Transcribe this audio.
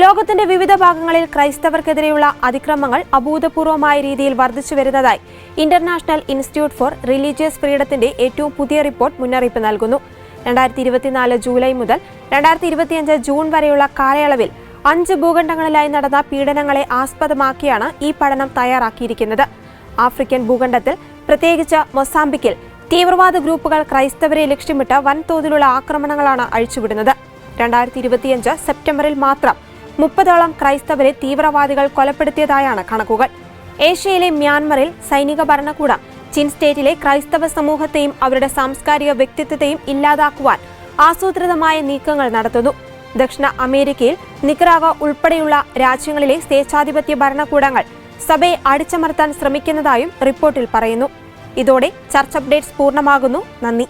ലോകത്തിന്റെ വിവിധ ഭാഗങ്ങളിൽ ക്രൈസ്തവർക്കെതിരെയുള്ള അതിക്രമങ്ങൾ അഭൂതപൂർവമായ രീതിയിൽ വർദ്ധിച്ചു വരുന്നതായി ഇന്റർനാഷണൽ ഇൻസ്റ്റിറ്റ്യൂട്ട് ഫോർ റിലീജിയസ് ഫ്രീഡത്തിന്റെ ഏറ്റവും പുതിയ റിപ്പോർട്ട് മുന്നറിയിപ്പ് നൽകുന്നു. രണ്ടായിരത്തി ഇരുപത്തിനാല് ജൂലൈ മുതൽ രണ്ടായിരത്തി ഇരുപത്തിയഞ്ച് ജൂൺ വരെയുള്ള കാലയളവിൽ അഞ്ച് ഭൂഖണ്ഡങ്ങളിലായി നടന്ന പീഡനങ്ങളെ ആസ്പദമാക്കിയാണ് ഈ പഠനം തയ്യാറാക്കിയിരിക്കുന്നത്. ആഫ്രിക്കൻ ഭൂഖണ്ഡത്തിൽ പ്രത്യേകിച്ച് മൊസാംബിക്കിൽ തീവ്രവാദ ഗ്രൂപ്പുകൾ ക്രൈസ്തവരെ ലക്ഷ്യമിട്ട് വൻതോതിലുള്ള ആക്രമണങ്ങളാണ് അഴിച്ചുവിടുന്നത്. രണ്ടായിരത്തി ഇരുപത്തിയഞ്ച് സെപ്റ്റംബറിൽ മാത്രം മുപ്പതോളം ക്രൈസ്തവരെ തീവ്രവാദികൾ കൊലപ്പെടുത്തിയതായാണ് കണക്കുകൾ. ഏഷ്യയിലെ മ്യാൻമറിൽ സൈനിക ഭരണകൂടം ചിൻ സ്റ്റേറ്റിലെ ക്രൈസ്തവ സമൂഹത്തെയും അവരുടെ സാംസ്കാരിക വ്യക്തിത്വത്തെയും ഇല്ലാതാക്കുവാൻ ആസൂത്രിതമായ നീക്കങ്ങൾ നടത്തുന്നു. ദക്ഷിണ അമേരിക്കയിൽ നിക്കറാവ ഉൾപ്പെടെയുള്ള രാജ്യങ്ങളിലെ സ്വേച്ഛാധിപത്യ ഭരണകൂടങ്ങൾ സഭയെ അടിച്ചമർത്താൻ ശ്രമിക്കുന്നതായും റിപ്പോർട്ടിൽ പറയുന്നു. ഇതോടെ ചർച്ച് അപ്ഡേറ്റ്സ് പൂർണമാകുന്നു. നന്ദി.